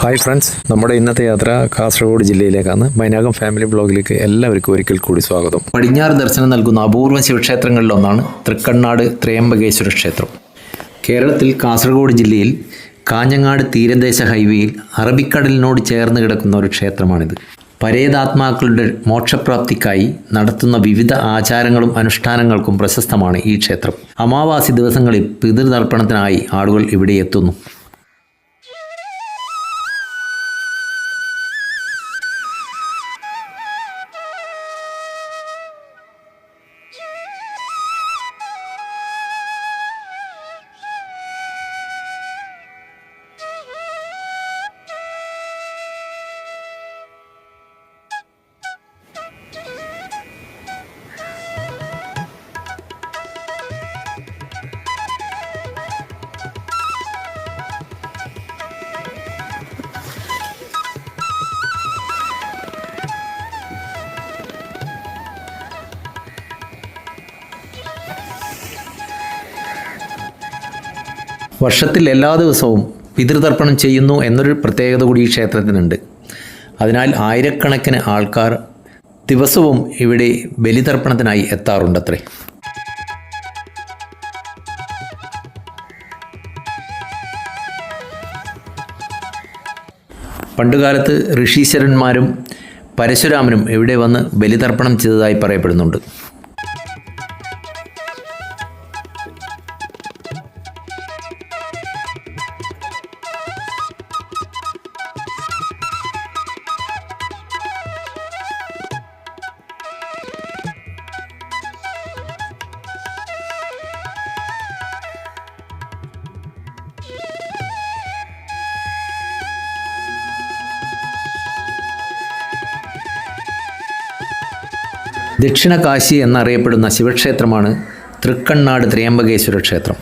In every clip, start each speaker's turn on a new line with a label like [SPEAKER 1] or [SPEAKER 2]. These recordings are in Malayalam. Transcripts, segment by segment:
[SPEAKER 1] ഹായ് ഫ്രണ്ട്സ് നമ്മുടെ ഇന്നത്തെ യാത്ര കാസർഗോഡ് ജില്ലയിലേക്കാണ്. മൈനാകം ഫാമിലി ബ്ലോഗിലേക്ക് എല്ലാവർക്കും ഒരിക്കൽ കൂടി സ്വാഗതം. പടിഞ്ഞാറ് ദർശനം നൽകുന്ന അപൂർവ ശിവക്ഷേത്രങ്ങളിലൊന്നാണ് തൃക്കണ്ണാട് ത്രയംബകേശ്വര ക്ഷേത്രം. കേരളത്തിൽ കാസർഗോഡ് ജില്ലയിൽ കാഞ്ഞങ്ങാട് തീരദേശ ഹൈവേയിൽ അറബിക്കടലിനോട് ചേർന്ന് കിടക്കുന്ന ഒരു ക്ഷേത്രമാണിത്. പരേതാത്മാക്കളുടെ മോക്ഷപ്രാപ്തിക്കായി നടത്തുന്ന വിവിധ ആചാരങ്ങളും അനുഷ്ഠാനങ്ങൾക്കും പ്രശസ്തമാണ് ഈ ക്ഷേത്രം. അമാവാസി ദിവസങ്ങളിൽ പിതൃതർപ്പണത്തിനായി ആളുകൾ ഇവിടെ എത്തുന്നു. വർഷത്തിൽ എല്ലാ ദിവസവും പിതൃതർപ്പണം ചെയ്യുന്നു എന്നൊരു പ്രത്യേകത കൂടി ഈ ക്ഷേത്രത്തിനുണ്ട്. അതിനാൽ ആയിരക്കണക്കിന് ആൾക്കാർ ദിവസവും ഇവിടെ ബലിതർപ്പണത്തിനായി എത്താറുണ്ടത്രേ. പണ്ടുകാലത്ത് ഋഷീശ്വരന്മാരും പരശുരാമനും ഇവിടെ വന്ന് ബലിതർപ്പണം ചെയ്തതായി പറയപ്പെടുന്നുണ്ട്. ദക്ഷിണ കാശി എന്നറിയപ്പെടുന്ന ശിവക്ഷേത്രമാണ് തൃക്കണ്ണാട് ത്രയംബകേശ്വര ക്ഷേത്രം.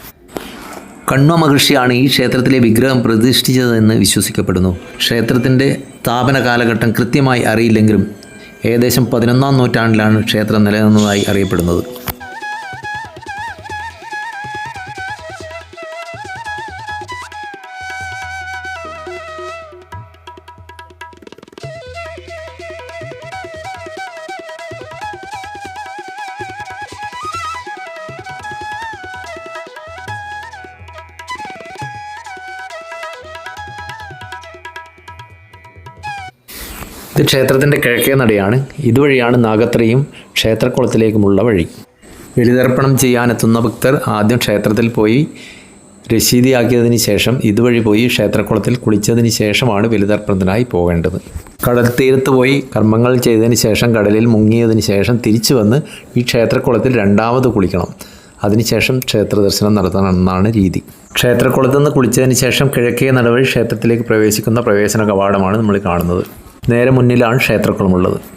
[SPEAKER 1] കണ്വ മഹർഷിയാണ് ഈ ക്ഷേത്രത്തിലെ വിഗ്രഹം പ്രതിഷ്ഠിച്ചതെന്ന് വിശ്വസിക്കപ്പെടുന്നു. ക്ഷേത്രത്തിന്റെ സ്ഥാപന കാലഘട്ടം കൃത്യമായി അറിയില്ലെങ്കിലും ഏകദേശം പതിനൊന്നാം നൂറ്റാണ്ടിലാണ് ക്ഷേത്രം നിലനിന്നതായി അറിയപ്പെടുന്നത്. ഇത് ക്ഷേത്രത്തിന്റെ കിഴക്കേ നടയാണ്. ഇതുവഴിയാണ് നാഗത്രയും ക്ഷേത്രക്കുളത്തിലേക്കുമുള്ള വഴി. ബലിതർപ്പണം ചെയ്യാനെത്തുന്ന ഭക്തർ ആദ്യം ക്ഷേത്രത്തിൽ പോയി രശീതിയാക്കിയതിന് ശേഷം ഇതുവഴി പോയി ക്ഷേത്രക്കുളത്തിൽ കുളിച്ചതിന് ശേഷമാണ് ബലിതർപ്പണത്തിനായി പോകേണ്ടത്. കടൽ തീരത്ത് പോയി കർമ്മങ്ങൾ ചെയ്തതിന് ശേഷം കടലിൽ മുങ്ങിയതിന് ശേഷം തിരിച്ചു വന്ന് ഈ ക്ഷേത്രക്കുളത്തിൽ രണ്ടാമത് കുളിക്കണം. അതിനുശേഷം ക്ഷേത്ര ദർശനം നടത്തണമെന്നാണ് രീതി. ക്ഷേത്രക്കുളത്ത് നിന്ന് കുളിച്ചതിന് ശേഷം കിഴക്കേ നടവഴി ക്ഷേത്രത്തിലേക്ക് പ്രവേശിക്കുന്ന പ്രവേശന കവാടമാണ് നമ്മൾ കാണുന്നത്. നേരെ മുന്നിലാണ് ക്ഷേത്രക്കുളമുള്ളത്.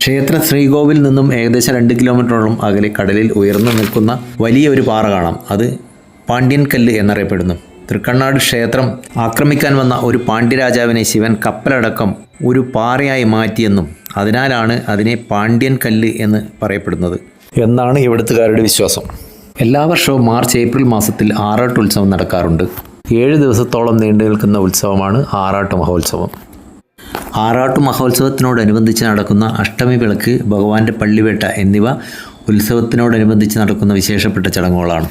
[SPEAKER 1] ക്ഷേത്ര ശ്രീകോവിൽ നിന്നും ഏകദേശം രണ്ട് കിലോമീറ്ററോളം അകലെ കടലിൽ ഉയർന്നു നിൽക്കുന്ന വലിയ ഒരു പാറ കാണാം. അത് പാണ്ഡ്യൻ കല്ല് എന്നറിയപ്പെടുന്നു. തൃക്കണ്ണാട് ക്ഷേത്രം ആക്രമിക്കാൻ വന്ന ഒരു പാണ്ഡ്യരാജാവിനെ ശിവൻ കപ്പലടക്കം ഒരു പാറയായി മാറ്റിയെന്നും അതിനാലാണ് അതിനെ പാണ്ഡ്യൻ കല്ല് എന്ന് പറയപ്പെടുന്നത്. എന്നാണ് ഇവിടുത്തുകാരുടെ വിശ്വാസം. എല്ലാ വർഷവും മാർച്ച് ഏപ്രിൽ മാസത്തിൽ ആറാട്ട് ഉത്സവം നടക്കാറുണ്ട്. ഏഴ് ദിവസത്തോളം നീണ്ടു നിൽക്കുന്ന ഉത്സവമാണ് ആറാട്ട് മഹോത്സവം. ആറാട്ടു മഹോത്സവത്തിനോടനുബന്ധിച്ച് നടക്കുന്ന അഷ്ടമി വിളക്ക് ഭഗവാന്റെ പള്ളിവേട്ട എന്നിവ ഉത്സവത്തിനോടനുബന്ധിച്ച് നടക്കുന്ന വിശേഷപ്പെട്ട ചടങ്ങുകളാണ്.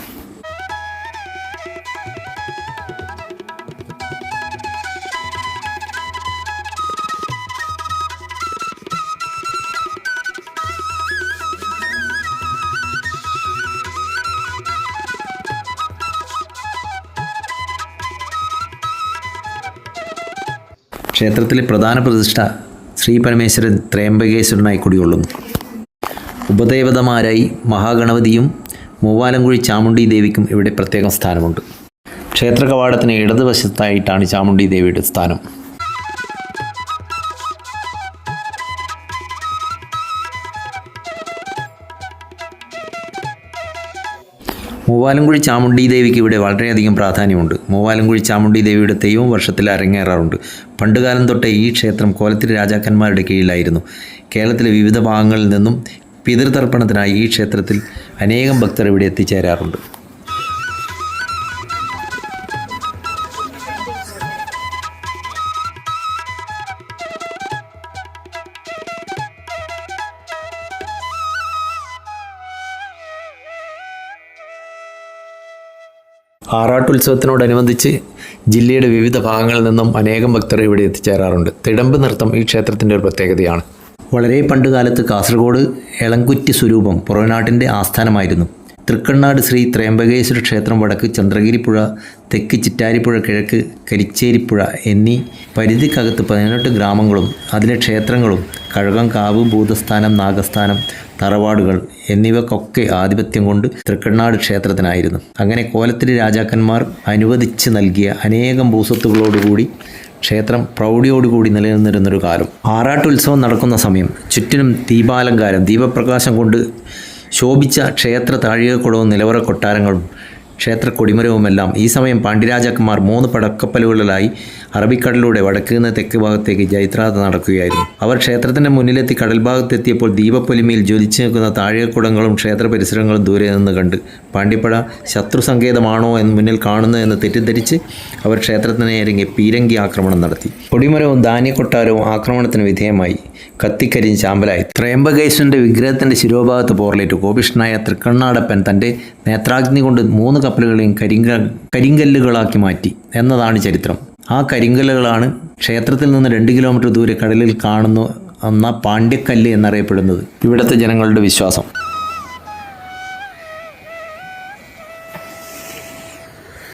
[SPEAKER 1] ക്ഷേത്രത്തിലെ പ്രധാന പ്രതിഷ്ഠ ശ്രീ പരമേശ്വരൻ ത്രയംബകേശ്വരനായി കുടികൊള്ളുന്നു. ഉപദേവതമാരായി മഹാഗണപതിയും മൂവാലംകുഴി ചാമുണ്ഡി ദേവിക്കും ഇവിടെ പ്രത്യേകം സ്ഥാനമുണ്ട്. ക്ഷേത്ര കവാടത്തിന് ഇടതുവശത്തായിട്ടാണ് ചാമുണ്ഡി ദേവിയുടെ സ്ഥാനം. മൂവാലങ്കുഴി ചാമുണ്ഡി ദേവിക്ക് ഇവിടെ വളരെയധികം പ്രാധാന്യമുണ്ട്. മൂവാലൻകുഴി ചാമുണ്ഡി ദേവിയുടെ തെയ്യവും വർഷത്തിൽ അരങ്ങേറാറുണ്ട്. പണ്ടുകാലം തൊട്ടേ ഈ ക്ഷേത്രം കോലത്തിരി രാജാക്കന്മാരുടെ കീഴിലായിരുന്നു. കേരളത്തിലെ വിവിധ ഭാഗങ്ങളിൽ നിന്നും പിതൃതർപ്പണത്തിനായി ഈ ക്ഷേത്രത്തിൽ അനേകം ഭക്തർ ഇവിടെ എത്തിച്ചേരാറുണ്ട്. ആറാട്ടുത്സവത്തിനോടനുബന്ധിച്ച് ജില്ലയുടെ വിവിധ ഭാഗങ്ങളിൽ നിന്നും അനേകം ഭക്തർ ഇവിടെ എത്തിച്ചേരാറുണ്ട്. തിടമ്പ് നൃത്തം ഈ ക്ഷേത്രത്തിന്റെ ഒരു പ്രത്യേകതയാണ്. വളരെ പണ്ടുകാലത്ത് കാസർഗോഡ് എളങ്കുറ്റി സ്വരൂപം പുറനാട്ടിന്റെ ആസ്ഥാനമായിരുന്നു. തൃക്കണ്ണാട് ശ്രീ ത്രയംബകേശ്വര ക്ഷേത്രം വടക്ക് ചന്ദ്രഗിരിപ്പുഴ തെക്ക് ചിറ്റാരിപ്പുഴ കിഴക്ക് കരിച്ചേരിപ്പുഴ എന്നീ പരിധിക്കകത്ത് പതിനെട്ട് ഗ്രാമങ്ങളും അതിലെ ക്ഷേത്രങ്ങളും കഴകം കാവ് ഭൂതസ്ഥാനം നാഗസ്ഥാനം തറവാടുകൾ എന്നിവക്കൊക്കെ ആധിപത്യം കൊണ്ട് തൃക്കണ്ണാട് ക്ഷേത്രത്തിനായിരുന്നു. അങ്ങനെ കോലത്തിലെ രാജാക്കന്മാർ അനുവദിച്ച് നൽകിയ അനേകം ഭൂസ്വത്തുകളോടുകൂടി ക്ഷേത്രം പ്രൗഢിയോടുകൂടി നിലനിന്നിരുന്നൊരു കാലം. ആറാട്ടുത്സവം നടക്കുന്ന സമയം ചുറ്റിനും ദീപാലങ്കാരം ദീപപ്രകാശം കൊണ്ട് ശോഭിച്ച ക്ഷേത്ര താഴികക്കുളവും നിലവറ കൊട്ടാരങ്ങളും ക്ഷേത്ര കൊടിമരവുമെല്ലാം ഈ സമയം പാണ്ഡ്യരാജാക്കന്മാർ മൂന്ന് പടക്കപ്പലുകളിലായി അറബിക്കടലിലൂടെ വടക്ക് നിന്ന് തെക്ക് ഭാഗത്തേക്ക് ജൈത്രാത നടക്കുകയായിരുന്നു. അവർ ക്ഷേത്രത്തിന്റെ മുന്നിലെത്തി കടൽ ഭാഗത്തെത്തിയപ്പോൾ ദീപപ്പൊലിമയിൽ ജ്വലിച്ചു നിൽക്കുന്ന താഴെക്കുടങ്ങളും ക്ഷേത്ര പരിസരങ്ങളും ദൂരെ നിന്ന് കണ്ട് പാണ്ഡിപ്പട ശത്രു സങ്കേതമാണോ എന്ന് മുന്നിൽ കാണുന്നു എന്ന് തെറ്റിദ്ധരിച്ച് അവർ ക്ഷേത്രത്തിന് ഇറങ്ങി പീരങ്കി ആക്രമണം നടത്തി. കൊടിമരവും ധാന്യക്കൊട്ടാരവും ആക്രമണത്തിന് വിധേയമായി. കത്തിക്കരിഞ്ഞ് ചാമ്പലായി. ത്രയംബകേശ്വരന്റെ വിഗ്രഹത്തിന്റെ ശിരോഭാഗത്ത് പോർലേറ്റു. കോപിഷ്ണനായ തൃക്കണ്ണാടപ്പൻ തന്റെ നേത്രാഗ്നി കൊണ്ട് മൂന്ന് കപ്പലുകളെയും കരിങ്ക കരിങ്കല്ലുകളാക്കി മാറ്റി എന്നതാണ് ചരിത്രം. ആ കരിങ്കല്ലുകളാണ് ക്ഷേത്രത്തിൽ നിന്ന് രണ്ട് കിലോമീറ്റർ ദൂരെ കടലിൽ കാണുന്നു എന്ന പാണ്ഡ്യക്കല്ല് എന്നറിയപ്പെടുന്നത്. ഇവിടുത്തെ ജനങ്ങളുടെ വിശ്വാസം.